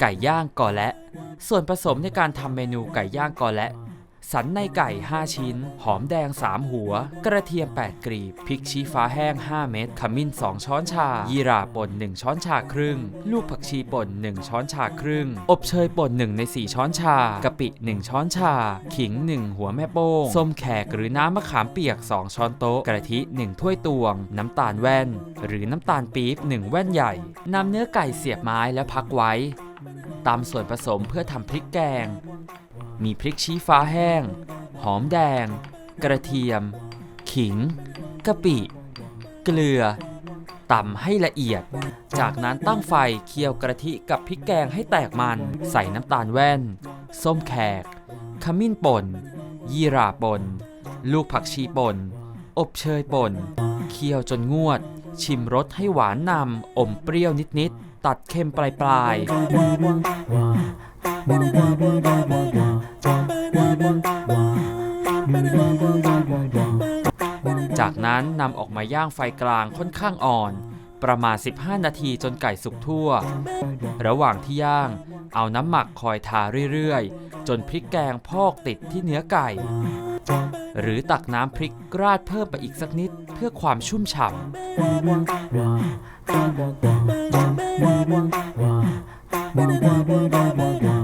ไก่ย่างกอและ ส่วนผสมในการทำเมนูไก่ย่างกอและ สันในไก่ 5 ชิ้น หอมแดง 3 หัว กระเทียม 8 กลีบพริกชี้ฟ้าแห้ง 5 เม็ดขมิ้น 2 ช้อนชา ยีราป่น 1 ช้อนชาครึ่ง ลูกผักชีป่น 1 ช้อนชาครึ่ง อบเชยป่น 1 ใน 4 ช้อนชากะปิ 1 ช้อนชา ขิง 1 หัวแม่โป้งส้มแขกหรือน้ำมะขามเปียก 2 ช้อนโต๊ะ กระทิ 1 ถ้วยตวง น้ำตาลแว่น หรือน้ำตาลปี๊บ 1 แว่นใหญ่นำเนื้อไก่เสียบไม้แล้วพักไว้ ตามส่วนผสมเพื่อทำพริกแกง มีพริกชี้ฟ้าแห้ง หอมแดง กระเทียม ขิงกะปิ เกลือตำให้ละเอียด จากนั้นตั้งไฟเคี่ยวกระทิกับพริกแกงให้แตกมัน ใส่น้ำตาลแว่น ส้มแขก ขมิ้นป่น ยีราป่น ลูกผักชีป่น อบเชยป่น เคี่ยวจนงวด ชิมรสให้หวานนำอมเปรี้ยวนิดๆ ตัดเค็มปลายๆจากนั้นนำออกมาย่างไฟกลางค่อนข้างอ่อน ประมาณ 15 นาทีจนไก่สุกทั่ว ระหว่างที่ย่าง เอาน้ำหมักคอยทาเรื่อยๆ จนพริกแกงพอกติดที่เนื้อไก่ หรือตักน้ำพริกราดเพิ่มไปอีกสักนิดเพื่อความชุ่มฉ่ำ Ba-da-da-ba-ba-ba.